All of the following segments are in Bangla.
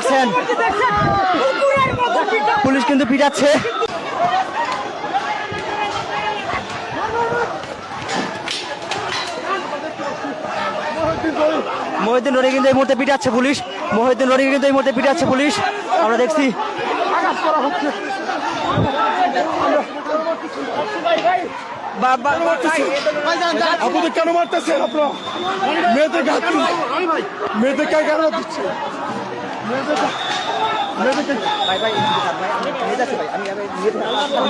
দেখছেন? পুলিশ কিন্তু পিটাচ্ছে। মহিউদ্দিন রনি কিন্তু এই মুহূর্তে পিটাচ্ছে পুলিশ। মহিউদ্দিন রনি কিন্তু এই মুহূর্তে পিটাচ্ছে পুলিশ। আমরা দেখছি। আপনাদের কেন মারতেছেন আপনারা মেয়েদের মেয়েদের কে কেন দিচ্ছে মেয়েদেরকে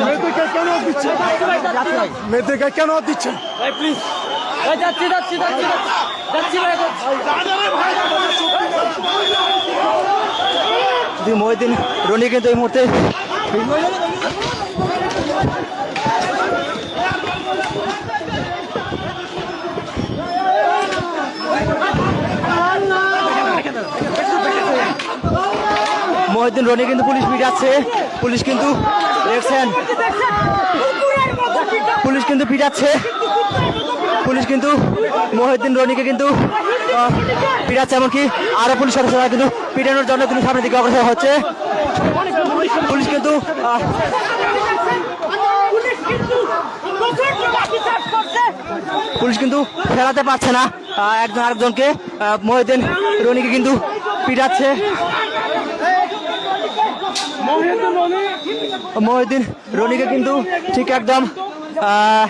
মেয়েদেরকে কেন দিচ্ছে মেয়েদেরকে কেন দিচ্ছেন? যদি মহিদিন রনি কিন্তু এই মুহূর্তে মহিউদ্দিন রনি কিন্তু পুলিশ পিটাচ্ছে। পুলিশ কিন্তু দেখছেন। পুলিশ কিন্তু পিটাচ্ছে। পুলিশ কিন্তু মহিউদ্দিন রনিকে কিন্তু পিটাচ্ছে। এমনকি আরও পুলিশ সদস্যরা কিন্তু পিটানোর জন্য কিন্তু সামনের দিকে অগ্রসর হচ্ছে। পুলিশ কিন্তু পুলিশ কিন্তু ফেরাতে পারছে না। একজন আরেকজনকে মহিউদ্দিন রনিকে কিন্তু পিটাচ্ছে। মহিউদ্দিন রনিকে কিন্তু ঠিক একদম আহ,